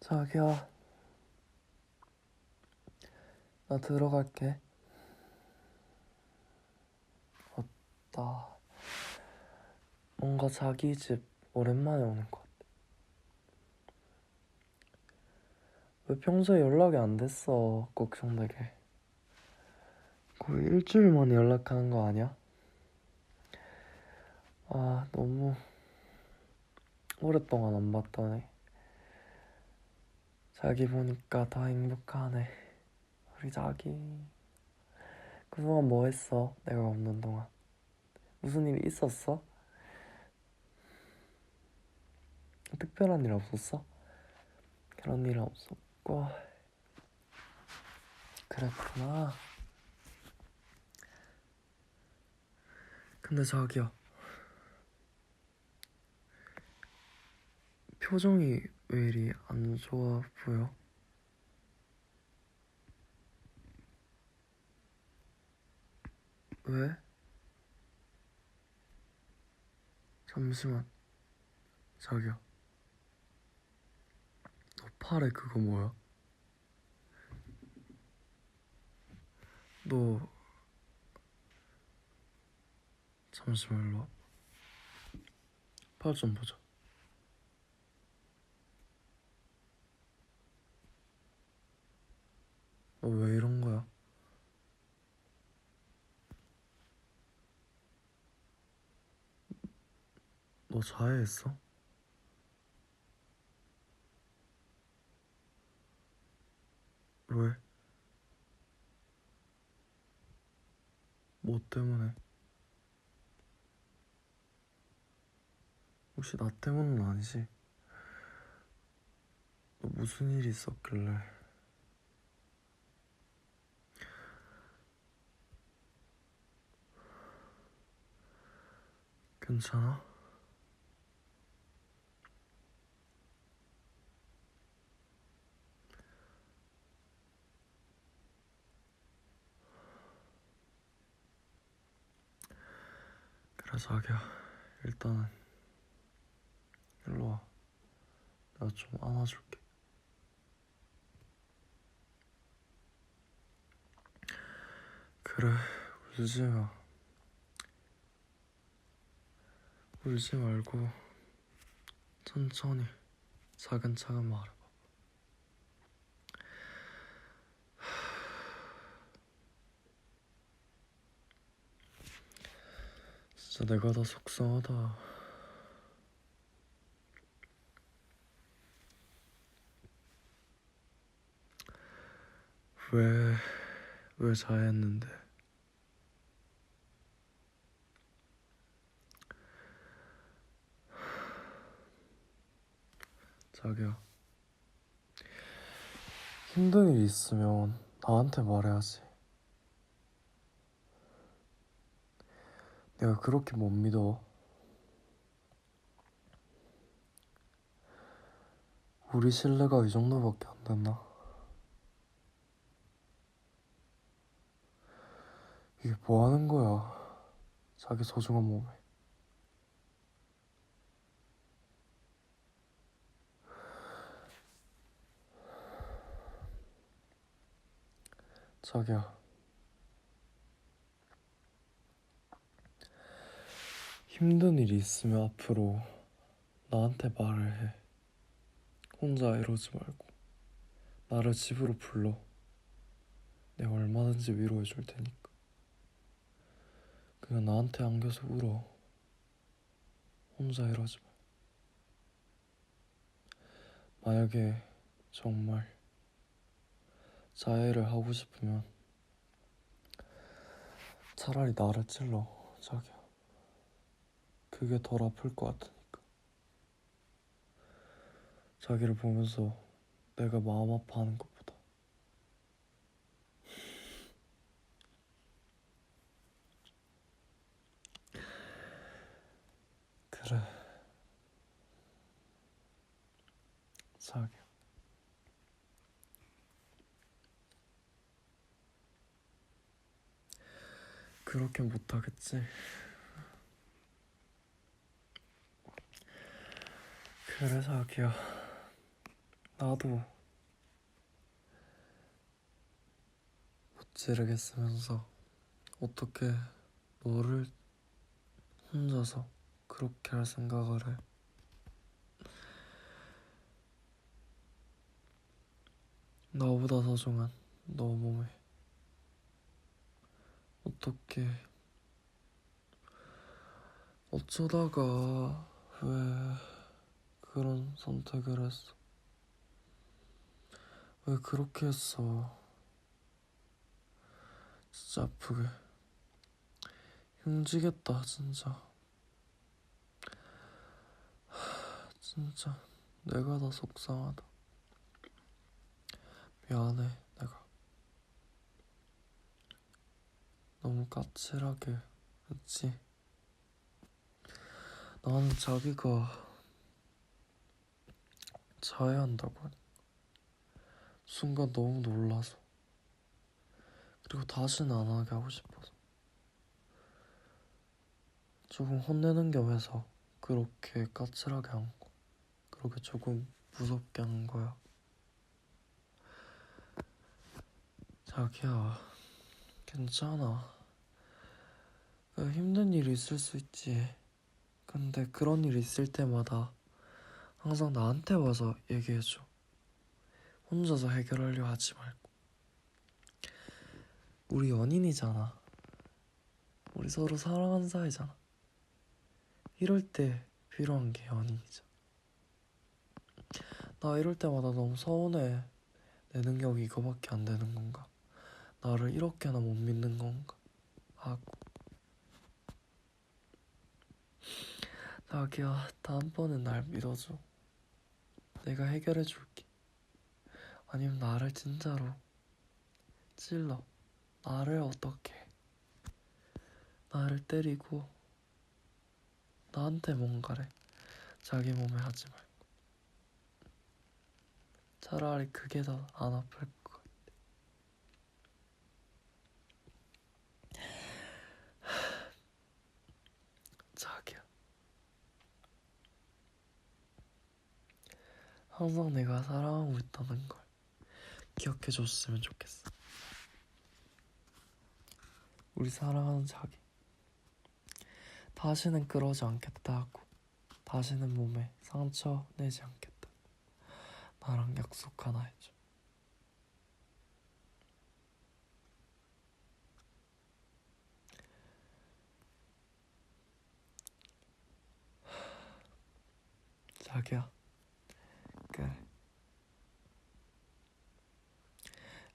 자기야, 나 들어갈게. 어따, 뭔가 자기 집 오랜만에 오는 것 같아. 왜 평소에 연락이 안 됐어, 걱정되게. 거의 일주일 만에 연락하는 거 아니야? 아, 너무 오랫동안 안 봤더니. 자기 보니까 더 행복하네. 우리 자기. 그동안 뭐 했어? 내가 없는 동안. 무슨 일 있었어? 특별한 일 없었어? 그런 일 없었고. 그랬구나. 근데 자기야. 표정이 왜 이리 안 좋아 보여? 왜? 잠시만. 자기야. 너 팔에 그거 뭐야? 너 잠시만 일로 와. 팔 좀 보자. 너왜 이런 거야? 너 자해했어? 왜? 뭐 때문에? 혹시 나 때문은 아니지? 너 무슨 일이 있었길래? 괜찮아? 그래 자기야 일단은 일로 와. 내가 좀 안아줄게. 그래 울지 마 울지 말고 천천히 차근차근 말해봐 진짜 내가 다 속상하다 왜, 왜 자했는데? 자기야, 힘든 일 있으면 나한테 말해야지. 내가 그렇게 못 믿어. 우리 신뢰가 이 정도밖에 안 됐나? 이게 뭐 하는 거야? 자기 소중한 몸에. 자기야. 힘든 일이 있으면 앞으로 나한테 말을 해. 혼자 이러지 말고. 나를 집으로 불러. 내가 얼마든지 위로해 줄 테니까. 그냥 나한테 안겨서 울어. 혼자 이러지 마. 만약에 정말 자해를 하고 싶으면 차라리 나를 찔러, 자기야. 그게 덜 아플 것 같으니까. 자기를 보면서 내가 마음 아파하는 것보다. 그래. 자기야. 그렇게 못하겠지. 그래 자기야 나도 못 지르겠으면서 어떻게 너를 혼자서 그렇게 할 생각을 해. 나보다 소중한 너 몸에 어떻게 어쩌다가 왜 그런 선택을 했어? 왜 그렇게 했어? 진짜 아프게. 흉지겠다 진짜. 하, 진짜 내가 다 속상하다. 미안해 까칠하게 했지 나는 자기가 자야 한다고 하니 순간 너무 놀라서 그리고 다시는 안 하게 하고 싶어서 조금 혼내는 겸해서 그렇게 까칠하게 한 거. 그렇게 조금 무섭게 한 거야. 자기야, 괜찮아. 그 힘든 일이 있을 수 있지. 근데 그런 일 있을 때마다 항상 나한테 와서 얘기해줘. 혼자서 해결하려 하지 말고. 우리 연인이잖아. 우리 서로 사랑하는 사이잖아. 이럴 때 필요한 게 연인이잖아. 나 이럴 때마다 너무 서운해. 내 능력이 이거밖에 안 되는 건가? 나를 이렇게나 못 믿는 건가? 하고. 자기야, 다음번엔 날 믿어줘. 내가 해결해 줄게. 아니면 나를 진짜로 찔러. 나를 어떻게 해. 나를 때리고 나한테 뭔가래 자기 몸에 하지 말고 차라리 그게 더 안 아플 것 같아 자기야 항상 내가 사랑하고 있다는 걸 기억해 줬으면 좋겠어. 우리 사랑하는 자기. 다시는 그러지 않겠다 하고 다시는 몸에 상처 내지 않겠다. 나랑 약속 하나 해줘 자기야 그래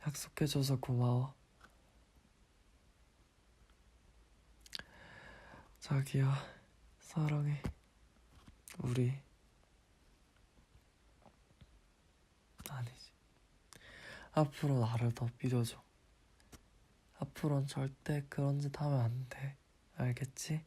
약속해줘서 고마워 자기야, 사랑해. 우리 아니지. 앞으로 나를 더 믿어줘. 앞으로는 절대 그런 짓 하면 안 돼. 알겠지?